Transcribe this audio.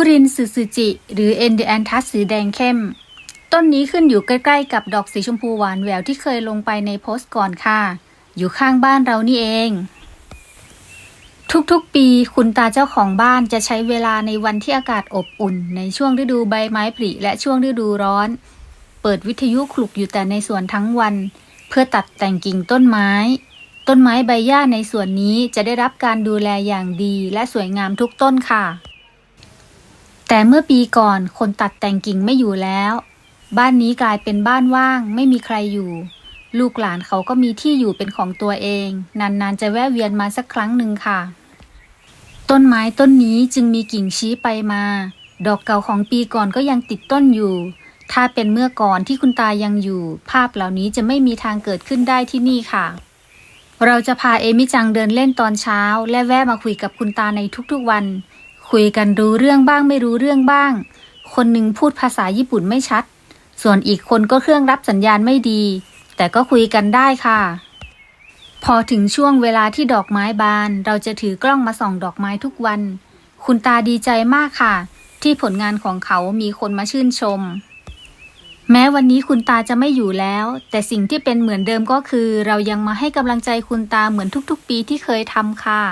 ฟุรินสึสึจิ หรือเอนเดแอนทัสสีแดงเข้ม ต้นนี้ขึ้นอยู่ใกล้ๆกับดอกสีชมพูหวานแหววที่เคยลงไปในโพสต์ก่อนค่ะ อยู่ข้างบ้านเรานี่เอง ทุกๆปีคุณตาเจ้าของบ้านจะใช้เวลาในวันที่อากาศอบอุ่น ในช่วงฤดูใบไม้ผลิและช่วงฤดูร้อน เปิดวิทยุคลุกอยู่แต่ในสวนทั้งวัน เพื่อตัดแต่งกิ่งต้นไม้ต้นไม้ใบหญ้าในส่วนนี้จะได้รับการดูแลอย่างดีและสวยงามทุกต้นค่ะ แต่เมื่อปีก่อนคนตัดแต่งกิ่งไม่อยู่แล้ว บ้านนี้กลายเป็นบ้านว่าง ไม่มีใครอยู่ ลูกหลานเขาก็มีที่อยู่เป็นของตัวเอง นานๆ จะแวะเวียนมาสักครั้งหนึ่งค่ะ ต้นไม้ต้นนี้จึงมีกิ่งชี้ไปมา ดอกเก่าของปีก่อนก็ยังติดต้นอยู่ ถ้าเป็นเมื่อก่อนที่คุณตายังอยู่ ภาพเหล่านี้จะไม่มีทางเกิดขึ้นได้ที่นี่ค่ะ เราจะพาเอมิจังเดินเล่นตอนเช้า และแวะมาคุยกับคุณตาในทุกๆวัน คุยกันรู้เรื่องบ้างไม่รู้เรื่องบ้าง คนหนึ่งพูดภาษาญี่ปุ่นไม่ชัด ส่วนอีกคนก็เครื่องรับสัญญาณไม่ดี แต่ก็คุยกันได้ค่ะ พอถึงช่วงเวลาที่ดอกไม้บาน เราจะถือกล้องมาส่องดอกไม้ทุกวัน คุณตาดีใจมากค่ะ ที่ผลงานของเขามีคนมาชื่นชม แม้วันนี้คุณตาจะไม่อยู่แล้ว แต่สิ่งที่เป็นเหมือนเดิมก็คือ เรายังมาให้กำลังใจคุณตาเหมือนทุกๆ ปีที่เคยทำค่ะ